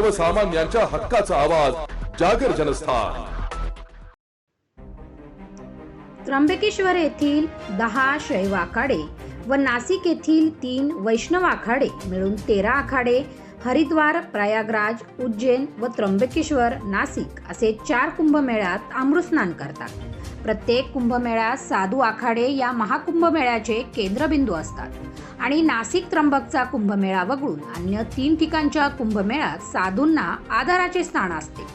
सर्वसामान्यांच्या हक्काचा आवाज जागर जनस्थान. त्र्यंबकेश्वर येथील दहा शैव आखाडे व नाशिक येथील तीन वैष्णव आखाडे मिळून तेरा आखाडे हरिद्वार प्रयागराज उज्जैन व त्र्यंबकेश्वर नाशिक असे चार कुंभमेळ्यात अमृतस्नान करतात. प्रत्येक कुंभमेळ्यात साधू आखाडे या महाकुंभमेळ्याचे केंद्रबिंदू असतात. आणि नाशिक त्र्यंबकचा कुंभमेळा वगळून अन्य तीन ठिकाणच्या कुंभमेळ्यात साधूंना आदराचे स्थान असते.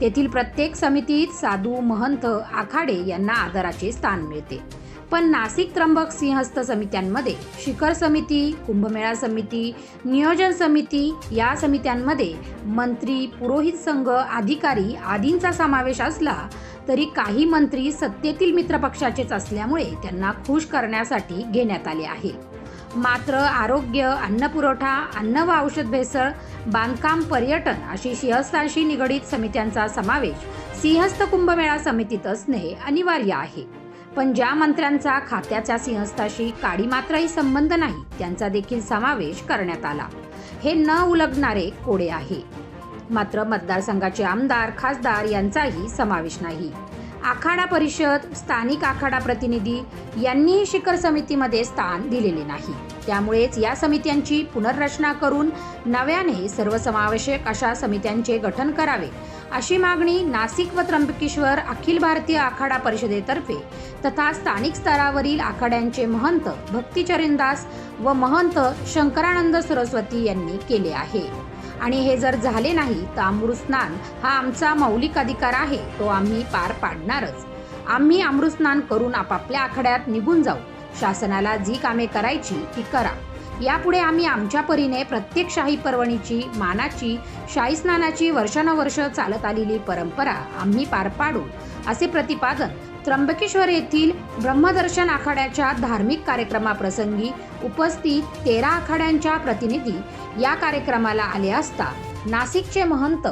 तेथील प्रत्येक समितीत साधू महंत आखाडे यांना आदराचे स्थान मिळते. पण नाशिक त्र्यंबक सिंहस्थ समित्यांमध्ये शिखर समिती कुंभमेळा समिती नियोजन समिती या समित्यांमध्ये मंत्री पुरोहित संघ अधिकारी आदींचा समावेश असला तरी काही मंत्री सत्तेतील मित्रपक्षाचेच असल्यामुळे त्यांना खुश करण्यासाठी घेण्यात आले आहे. मात्र आरोग्य अन्नपुरवठा अन्न व औषध भेसळ बांधकाम पर्यटन अशी सिंहस्थांशी निगडीत समित्यांचा समावेश सिंहस्थ कुंभमेळा समितीत असणे अनिवार्य आहे. पण ज्या मंत्र्यांचा खात्याच्या सिंहस्थाशी काडी मात्राही संबंध नाही त्यांचा देखील समावेश करण्यात आला. हे न उलगणारे कोडे आहे. मात्र मतदारसंघाचे आमदार खासदार यांचाही समावेश नाही. आखाडा परिषद स्थानिक आखाडा प्रतिनिधी यांनीही शिखर समितीमध्ये स्थान दिलेले नाही. त्यामुळेच या समित्यांची पुनर्रचना करून नव्याने सर्वसमावेशक अशा समित्यांचे गठन करावे अशी मागणी नाशिक व त्र्यंबकेश्वर अखिल भारतीय आखाडा परिषदेतर्फे तथा स्थानिक स्तरावरील आखाड्यांचे महंत भक्तिचरणदास व महंत शंकरानंद सरस्वती यांनी केले आहे. आणि हे जर झाले नाही तर अमृतस्नान हा आमचा मौलिक अधिकार आहे तो आम्ही पार पाडणारच. आम्ही अमृतस्नान करून आपापल्या आखाड्यात निघून जाऊ. शासनाला जी कामे करायची ती करा. यापुढे आम्ही आमच्या परीने प्रत्येक शाही पर्वणीची मानाची शाही स्नानाची वर्षानुवर्ष चालत आलेली परंपरा आम्ही पार पाडू असे प्रतिपादन त्र्यंबकेश्वर येथील ब्रह्मदर्शन आखाड्याच्या धार्मिक कार्यक्रमाप्रसंगी उपस्थित तेरा आखाड्यांच्या प्रतिनिधी या कार्यक्रमाला आले असता नाशिकचे महंत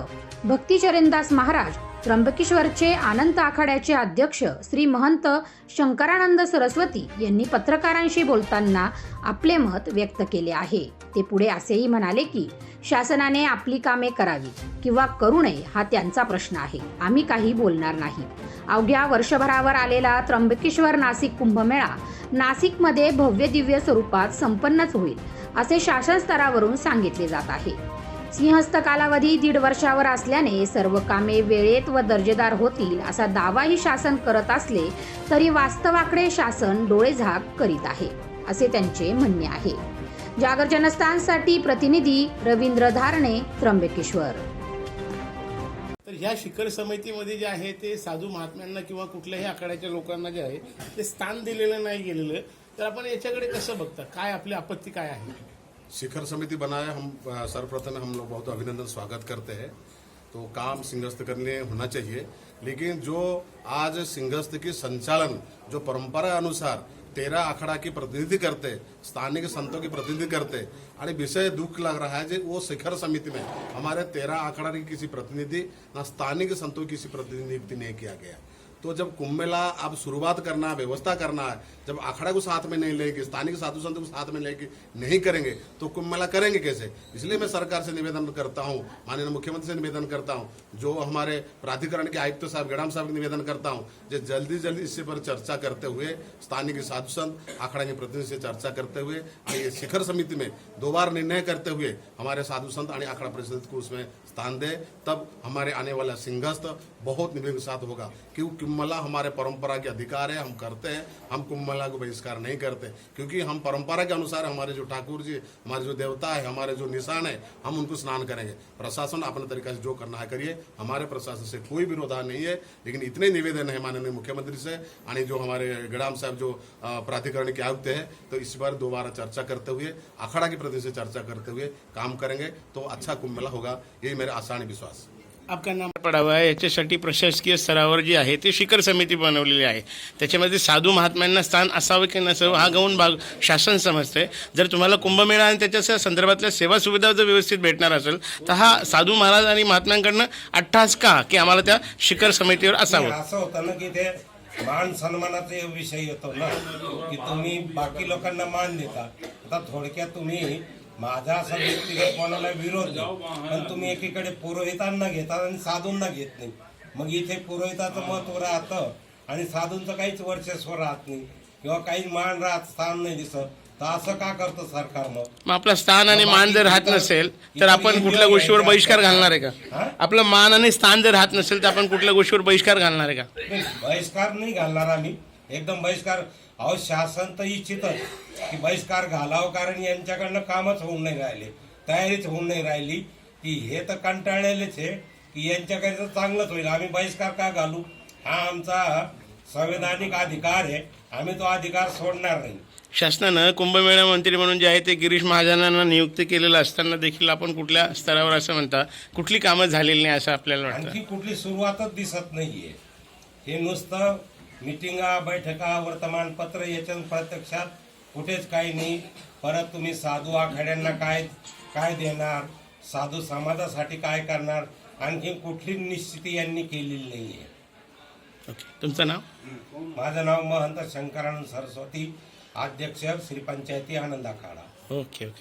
भक्तिचरणदास महाराज त्र्यंबकेश्वरचे आनंद आखाड्याचे अध्यक्ष श्री महंत शंकरानंद सरस्वती यांनी पत्रकारांशी बोलताना आपले मत व्यक्त केले आहे. ते पुढे असेही म्हणाले की शासनाने आपली कामे करावी किंवा करू नये हा त्यांचा प्रश्न आहे. आम्ही काही बोलणार नाही. अवघ्या वर्षभरावर आलेला त्र्यंबकेश्वर नाशिक कुंभमेळा नाशिकमध्ये भव्य दिव्य स्वरूपात संपन्नच होईल असे शासन स्तरावरून सांगितले जात आहे. सिंहस्थ कालावधी दीड वर्षावर असल्याने सर्व कामे वेळेत व दर्जेदार होतील असा दावाही शासन करत असले तरी वास्तवाकडे शासन डोळेझाक करीत आहे असे त्यांचे म्हणणे आहे. जागर जनस्थानसाठी प्रतिनिधी रवींद्र धारणे त्र्यंबकेश्वर. तर ह्या शिखर समितीमध्ये जे आहे ते साधू महात्म्यांना किंवा कुठल्याही आखाड्याच्या लोकांना जे आहे ते स्थान दिलेलं नाही गेलेलं. तर आपण याच्याकडे कसं बघता? काय आपली आपत्ती काय आहे? शिखर समिति बनाया, हम सर्वप्रथम हम लोग बहुत अभिनंदन, स्वागत करते हैं। तो काम सिंहस्थ करने होना चाहिए। लेकिन जो आज सिंहस्थ की संचालन, जो परंपरा अनुसार तेरह अखाड़ा की प्रतिनिधि करते, स्थानीय संतों की प्रतिनिधि करते आणि विषय दुख लग रहा है जो, वो शिखर समिति में हमारे तेरह अखाड़ा की किसी प्रतिनिधि, ना स्थानीय संतों की किसी प्रतिनिधि नहीं किया गया। तो जब कुंभ मेला अब शुरुआत करना है व्यवस्था करना है, जब अखाड़ा को साथ में नहीं लेंगे, स्थानीय साधु संत को साथ में लेके नहीं करेंगे तो कुंभ मेला करेंगे कैसे? इसलिए मैं सरकार से निवेदन करता हूँ, माननीय मुख्यमंत्री से निवेदन करता हूँ, जो हमारे प्राधिकरण के आयुक्त साहब गड़ाम साहब निवेदन करता हूँ, जो जल्दी जल्दी इससे पर चर्चा करते हुए स्थानिक साधु संत अखाड़ा के प्रतिनिधि से चर्चा करते हुए ये शिखर समिति में दो बार निर्णय करते हुए हमारे साधु संत और अखाड़ा परिषद को उसमें स्थान दे, तब हमारे आने वाला सिंहस्थ बहुत निवेदन साथ होगा क्योंकि कुंभला हमारे परंपरा के अधिकार है, हम करते हैं। हम कुंभला को बहिष्कार नहीं करते, क्योंकि हम परंपरा के अनुसार हमारे जो ठाकुर जी, हमारे जो देवता है, हमारे जो निशान है, हम उनको स्नान करेंगे। प्रशासन अपने तरीके से जो करना है करिए। हमारे प्रशासन से कोई विरोधा नहीं है, लेकिन इतने निवेदन है माननीय मुख्यमंत्री से, यानी जो हमारे गड़ाम साहब जो प्राधिकरण के आयुक्त है तो इस बार दोबारा चर्चा करते हुए अखाड़ा के प्रति से चर्चा करते हुए काम करेंगे तो अच्छा कुंभ मेला होगा। यही मेरा आणि विश्वास। आपका नाम पडावा याच्यासाठी प्रशासकीय स्तरावर जी आहे ती शिखर समिती बनवलेली आहे. त्याच्यामध्ये साधू महात्म्यांना स्थान असावं की नसावं हा गौण भाग शासन समजते जर तुम्हाला कुंभमेळा आणि त्याच्या संदर्भातल्या सेवा सुविधा जर व्यवस्थित भेटणार असेल तर हा साधू महाराज आणि महात्म्यांकडनं अट्ठास का की आम्हाला त्या शिखर समितीवर असावं? असं होतं ना की ते मान सन्मानाचा विषय येतो ना की तुम्ही बाकी लोकांना मान देता. आता थोडक्यात तुम्ही माझा असा व्यक्तिगत कोणाला विरोध नाही. पण तुम्ही एकीकडे पुरोहितांना घेतात आणि साधूंना घेत नाही. मग इथे पुरोहिताचं महत्त्व राहतं आणि साधूंचं काहीच वर्चस्व राहत नाही. किंवा काही मान राहत स्थान नाही दिसत. तर असं का करतं सरकार मग? आपलं स्थान आणि मान जर राहत नसेल तर आपण कुठल्या गोष्टीवर बहिष्कार घालणार आहे का? आपलं मान आणि स्थान जर राहत नसेल तर आपण कुठल्या गोष्टीवर बहिष्कार घालणार आहे का? बहिष्कार नाही घालणार आम्ही. एकदम बहिष्कार अहो शासन तर इच्छितच की बहिष्कार घालावं कारण यांच्याकडनं कामच होऊन नाही राहिले. तयारीच होऊन नाही राहिली. की हे तर कंटाळलेलेच आहे की यांच्याकडे तर चांगलंच होईल. आम्ही बहिष्कार का घालू? हा आमचा संवैधानिक अधिकार आहे. आम्ही तो अधिकार सोडणार नाही. शासनानं कुंभमेळा मंत्री म्हणून जे आहे ते गिरीश महाजनांना नियुक्त केलेलं असताना देखील आपण कुठल्या स्तरावर असं म्हणता? कुठली कामं झालेली नाही असं आपल्याला वाटतं? आणखी कुठली सुरुवातच दिसत नाहीये. हे नुसतं मिटिंगा बैठका वर्तमानपत्र याच्या प्रत्यक्षात कुठेच काही नाही. परत तुम्ही साधू आखाड्यांना काय काय देणार? साधू समाजासाठी काय करणार? आणखी कुठली निश्चिती यांनी केलेली नाहीये. ओके. तुमचं नाव? माझं नाव महंत शंकरानंद सरस्वती अध्यक्ष श्री पंचायती आनंद आखाडा. Okay okay.